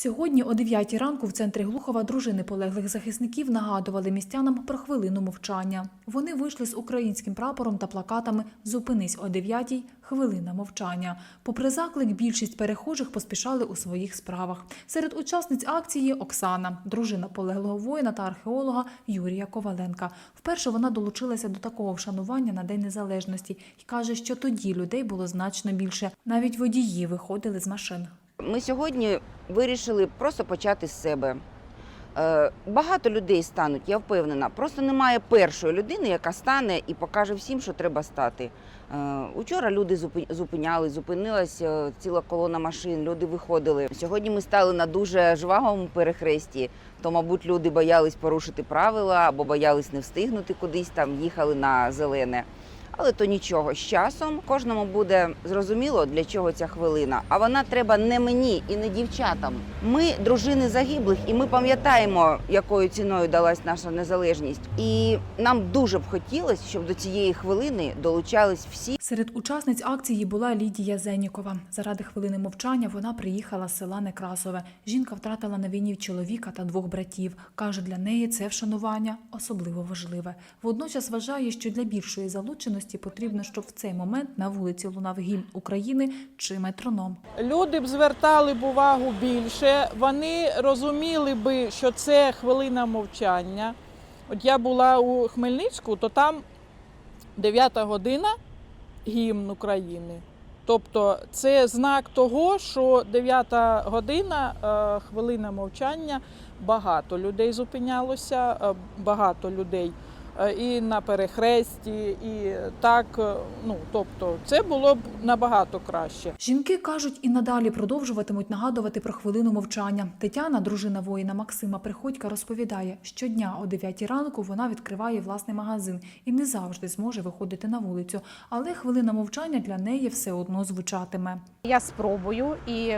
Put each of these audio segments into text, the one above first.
Сьогодні о 9 ранку в центрі Глухова дружини полеглих захисників нагадували містянам про хвилину мовчання. Вони вийшли з українським прапором та плакатами Зупинись о 9 хвилина мовчання. Попри заклик, більшість перехожих поспішали у своїх справах. Серед учасниць акції Оксана, дружина полеглого воїна та археолога Юрія Коваленка. Вперше вона долучилася до такого вшанування на День Незалежності і каже, що тоді людей було значно більше. Навіть водії виходили з машин. Ми сьогодні вирішили просто почати з себе. Е, Багато людей стануть, я впевнена. Просто немає першої людини, яка стане і покаже всім, що треба стати. Е, Учора люди зупи- зупиняли, зупинилась е, ціла колона машин, люди виходили. Сьогодні ми стали на дуже жвавому перехресті. То, мабуть, люди боялись порушити правила або боялись не встигнути кудись там, їхали на зелене. Але то нічого, з часом кожному буде зрозуміло, для чого ця хвилина. А вона треба не мені і не дівчатам. Ми дружини загиблих, і ми пам'ятаємо, якою ціною далась наша незалежність. І нам дуже б хотілося, щоб до цієї хвилини долучались всі. Серед учасниць акції була Лідія Зенікова. Заради хвилини мовчання вона приїхала з села Некрасове. Жінка втратила на війні чоловіка та двох братів. Каже, для неї це вшанування особливо важливе. Водночас вважає, що для більшої залученості потрібно, щоб в цей момент на вулиці лунав гімн України чи метроном. Люди б звертали б увагу більше, вони розуміли би, що це хвилина мовчання. От я була у Хмельницьку, то там 9 година гімн України. Тобто це знак того, що 9 година е, хвилина мовчання, багато людей зупинялося, е, багато людей і на перехресті, і так. е, Ну тобто, це було б набагато краще. Жінки кажуть і надалі продовжуватимуть нагадувати про хвилину мовчання. Тетяна, дружина воїна Максима Приходька, розповідає, щодня о 9 ранку вона відкриває власний магазин і не завжди зможе виходити на вулицю. Але хвилина мовчання для неї все одно звучатиме. Я спробую і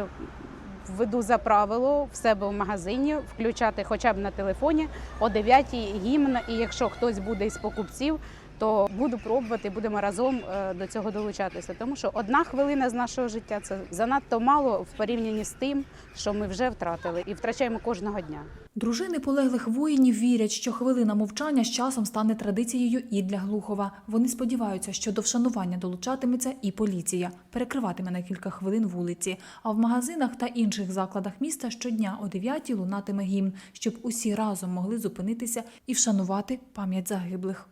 введу за правило в себе в магазині включати хоча б на телефоні о 9 гімн. І якщо хтось буде із покупців, то буду пробувати, будемо разом е, до цього долучатися. Тому що одна хвилина з нашого життя це занадто мало в порівнянні з тим, що ми вже втратили і втрачаємо кожного дня. Дружини полеглих воїнів вірять, що хвилина мовчання з часом стане традицією і для Глухова. Вони сподіваються, що до вшанування долучатиметься і поліція, перекриватиме на кілька хвилин вулиці. А в магазинах та інших закладах міста щодня о 9 лунатиме гімн, щоб усі разом могли зупинитися і вшанувати пам'ять загиблих.